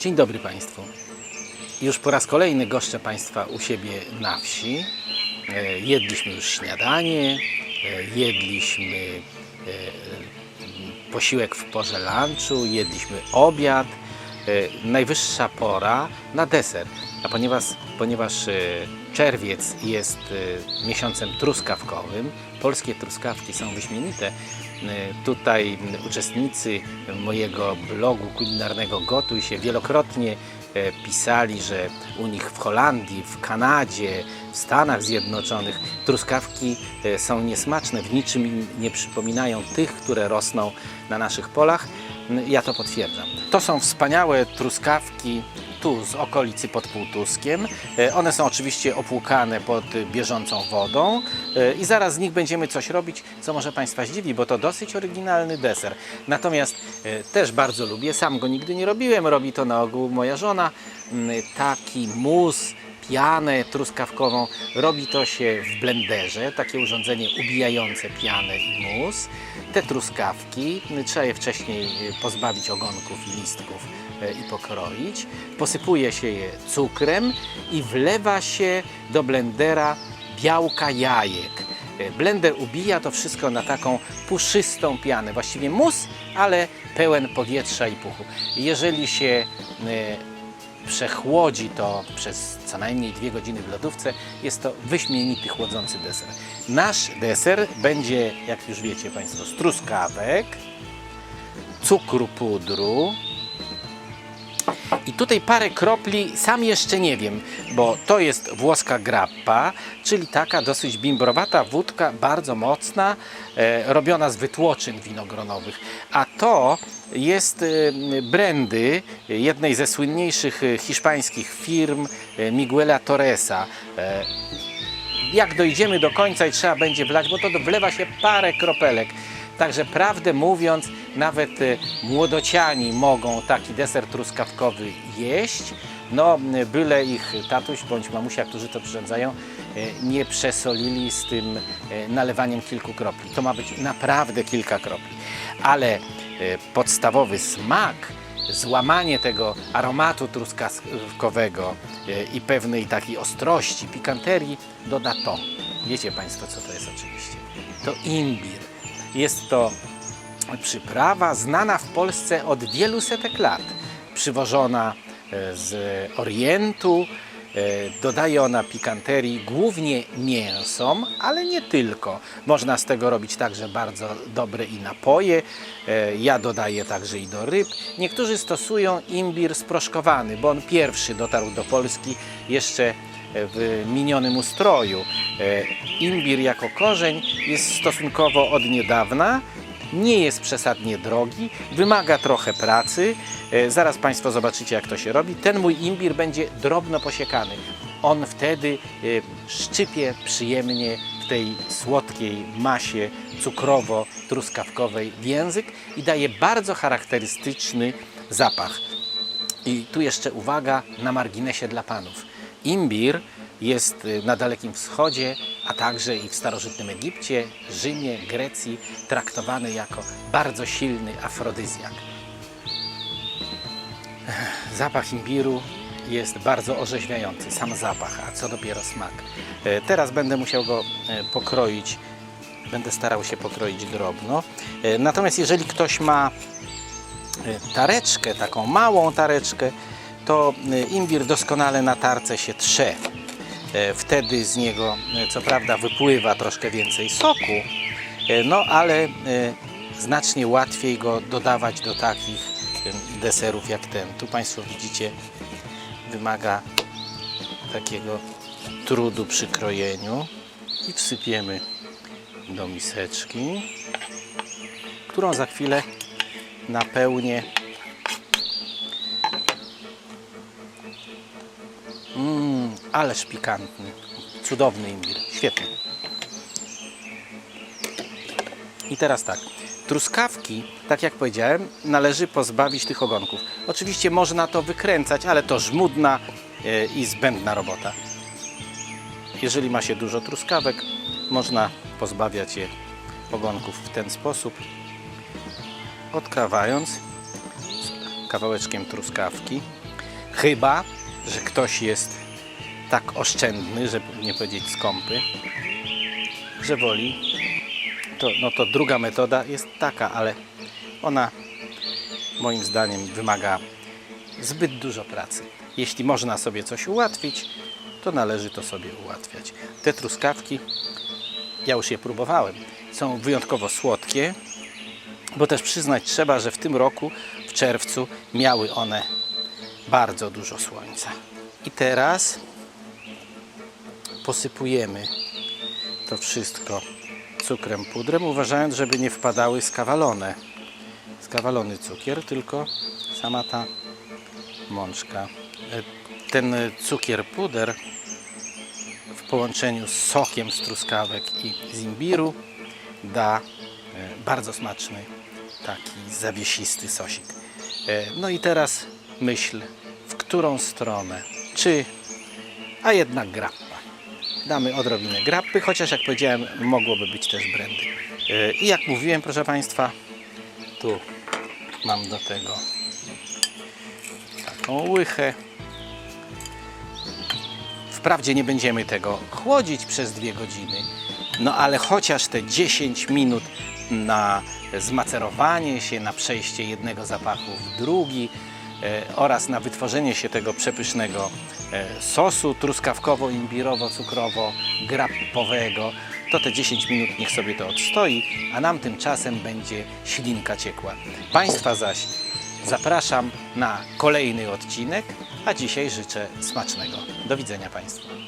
Dzień dobry Państwu. Już po raz kolejny goszczę Państwa u siebie na wsi. E, Jedliśmy już śniadanie, e, jedliśmy e, posiłek w porze lunchu, jedliśmy obiad. Najwyższa pora na deser. A ponieważ, ponieważ czerwiec jest miesiącem truskawkowym, polskie truskawki są wyśmienite. E, Tutaj uczestnicy mojego blogu kulinarnego Gotuj się wielokrotnie e, pisali, że u nich w Holandii, w Kanadzie, w Stanach Zjednoczonych truskawki e, są niesmaczne, w niczym nie przypominają tych, które rosną na naszych polach. Ja to potwierdzam. To są wspaniałe truskawki tu z okolicy pod Półtuskiem. E, One są oczywiście opłukane pod bieżącą wodą e, i zaraz z nich będziemy coś robić, co może Państwa zdziwi, bo to dosyć oryginalny deser. Natomiast e, też bardzo lubię, sam go nigdy nie robiłem, robi to na ogół moja żona, m, taki mus, pianę truskawkową. Robi to się w blenderze, takie urządzenie ubijające pianę i mus. Te truskawki, m, trzeba je wcześniej pozbawić ogonków i listków i pokroić. Posypuje się je cukrem i wlewa się do blendera białka jajek. E, Blender ubija to wszystko na taką puszystą pianę, właściwie mus, ale pełen powietrza i puchu. Jeżeli się e, przechłodzi to przez co najmniej dwie godziny w lodówce, jest to wyśmienity chłodzący deser. Nasz deser będzie, jak już wiecie Państwo, z truskawek, cukru pudru, i tutaj parę kropli, sam jeszcze nie wiem, bo to jest włoska grappa, czyli taka dosyć bimbrowata wódka, bardzo mocna, e, robiona z wytłoczyn winogronowych. A to jest e, brandy jednej ze słynniejszych e, hiszpańskich firm e, Miguela Torresa. E, jak dojdziemy do końca i trzeba będzie wlać, bo to wlewa się parę kropelek. Także prawdę mówiąc, nawet e, młodociani mogą taki deser truskawkowy jeść. No, byle ich tatuś bądź mamusia, którzy to przyrządzają, e, nie przesolili z tym e, nalewaniem kilku kropli. To ma być naprawdę kilka kropli. Ale podstawowy smak złamanie tego aromatu truskawkowego i pewnej takiej ostrości, pikanterii doda to. Wiecie Państwo, co to jest oczywiście? To imbir. Jest to przyprawa znana w Polsce od wielu setek lat. Przywożona e, z Orientu, E, Dodaje ona pikanterii głównie mięsom, ale nie tylko. Można z tego robić także bardzo dobre i napoje. E, Ja dodaję także i do ryb. Niektórzy stosują imbir sproszkowany, bo on pierwszy dotarł do Polski jeszcze w minionym ustroju. Imbir jako korzeń jest stosunkowo od niedawna nie jest przesadnie drogi, wymaga trochę pracy. E, Zaraz Państwo zobaczycie, jak to się robi. Ten mój imbir będzie drobno posiekany. On wtedy e, szczypie przyjemnie w tej słodkiej masie cukrowo-truskawkowej w język i daje bardzo charakterystyczny zapach. I tu jeszcze uwaga na marginesie dla panów. Imbir jest y, na Dalekim Wschodzie, a także i w starożytnym Egipcie, Rzymie, Grecji traktowany jako bardzo silny afrodyzjak. Zapach imbiru jest bardzo orzeźwiający, sam zapach, a co dopiero smak. E, Teraz będę musiał go e, pokroić, będę starał się pokroić drobno. E, Natomiast jeżeli ktoś ma tareczkę, taką małą tareczkę, to imbir doskonale na tarce się trze. E, Wtedy z niego, e, co prawda, wypływa troszkę więcej soku, e, no ale znacznie łatwiej go dodawać do takich deserów jak ten. Tu Państwo widzicie, wymaga takiego trudu przy krojeniu i wsypiemy do miseczki, którą za chwilę napełnię ależ pikantny. Cudowny imbir. Świetny. I teraz tak. Truskawki, tak jak powiedziałem, należy pozbawić tych ogonków. Oczywiście można to wykręcać, ale to żmudna e, i zbędna robota. Jeżeli ma się dużo truskawek, można pozbawiać je ogonków w ten sposób, odkrawając kawałeczkiem truskawki Chyba, że ktoś jest tak oszczędny, żeby nie powiedzieć skąpy, że woli, to, no to druga metoda jest taka, ale ona moim zdaniem wymaga zbyt dużo pracy. Jeśli można sobie coś ułatwić, to należy to sobie ułatwiać. Te truskawki, ja już je próbowałem, są wyjątkowo słodkie, bo też przyznać trzeba, że w tym roku, w czerwcu, miały one bardzo dużo słońca. I teraz posypujemy to wszystko cukrem pudrem, uważając, żeby nie wpadały skawalone. Skawalony cukier, tylko sama ta mączka. E, Ten cukier puder w połączeniu z sokiem z truskawek i z imbiru da e, bardzo smaczny, taki zawiesisty sosik. E, No i teraz myśl, w którą stronę? Czy, a jednak grappa. Damy odrobinę grappy, chociaż jak powiedziałem, mogłoby być też brandy. E, I jak mówiłem, proszę Państwa, tu mam do tego taką łychę. Wprawdzie nie będziemy tego chłodzić przez dwie godziny, no ale chociaż te 10 minut na zmacerowanie się, na przejście jednego zapachu w drugi oraz na wytworzenie się tego przepysznego e, sosu truskawkowo-imbirowo-cukrowo-grappowego, to te 10 minut niech sobie to odstoi, a nam tymczasem będzie ślinka ciekła. Państwa zaś zapraszam na kolejny odcinek, a dzisiaj życzę smacznego. Do widzenia Państwu.